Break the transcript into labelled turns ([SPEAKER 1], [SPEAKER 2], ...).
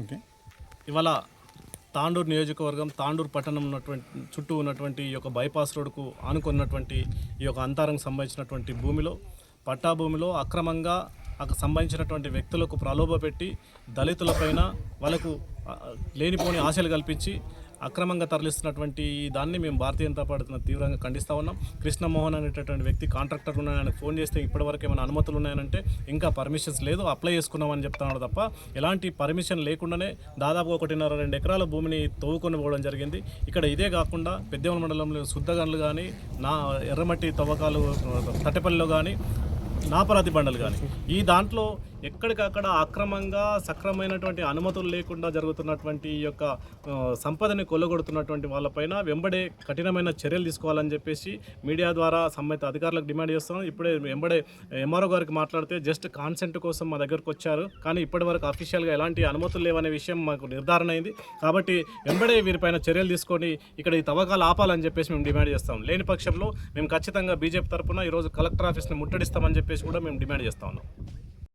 [SPEAKER 1] Okay.
[SPEAKER 2] ఇవాళ తాండూరు నియోజకవర్గం తాండూరు పట్టణం ఉన్నటువంటి చుట్టూ ఉన్నటువంటి ఈ యొక్క బైపాస్ రోడ్డుకు ఆనుకున్నటువంటి ఈ యొక్క అంతరంకు సంబంధించినటువంటి భూమిలో పట్టా భూమిలో అక్రమంగా అక్కడ సంబంధించినటువంటి వ్యక్తులకు ప్రలోభ పెట్టి దళితులపైన వాళ్ళకు లేనిపోని ఆశలు కల్పించి అక్రమంగా తరలిస్తున్నటువంటి దాన్ని మేము భారతీయ జనతా పార్టీ తీవ్రంగా ఖండిస్తూ ఉన్నాం. కృష్ణమోహన్ అనేటటువంటి వ్యక్తి కాంట్రాక్టర్ ఉన్నాయని ఫోన్ చేస్తే ఇప్పటివరకు ఏమైనా అనుమతులు ఉన్నాయనంటే ఇంకా పర్మిషన్స్ లేదు అప్లై చేసుకున్నామని చెప్తున్నాడు తప్ప ఎలాంటి పర్మిషన్ లేకుండానే దాదాపు ఒకటిన్నర రెండు ఎకరాల భూమిని తవ్వుకొని పోవడం జరిగింది. ఇక్కడ ఇదే కాకుండా పెద్దేవన మండలంలో శుద్ధగన్లు కానీ నా ఎర్రమట్టి తవ్వకాలు తట్టెపల్లిలో కానీ నాపరాతి బండలు కానీ ఈ దాంట్లో ఎక్కడికక్కడ అక్రమంగా సక్రమైనటువంటి అనుమతులు లేకుండా జరుగుతున్నటువంటి ఈ యొక్క సంపదని కొల్లగొడుతున్నటువంటి వాళ్ళపైన వెంబడే కఠినమైన చర్యలు తీసుకోవాలని చెప్పేసి మీడియా ద్వారా సంబంధిత అధికారులకు డిమాండ్ చేస్తున్నాం. ఇప్పుడే వెంబడే ఎంఆర్ఓ గారికి మాట్లాడితే జస్ట్ కాన్సెంట్ కోసం మా దగ్గరకు వచ్చారు. కానీ ఇప్పటి వరకు అఫీషియల్గా ఎలాంటి అనుమతులు లేవనే విషయం మాకు నిర్ధారణ అయింది. కాబట్టి వెంబడే వీరిపైన చర్యలు తీసుకొని ఇక్కడ ఈ తవ్వకాలు ఆపాలని చెప్పేసి మేము డిమాండ్ చేస్తాం. లేని పక్షంలో మేము ఖచ్చితంగా బీజేపీ తరఫున ఈరోజు కలెక్టర్ ఆఫీస్ని ముట్టడిస్తామని చెప్పేసి కూడా మేము డిమాండ్ చేస్తా ఉన్నాం.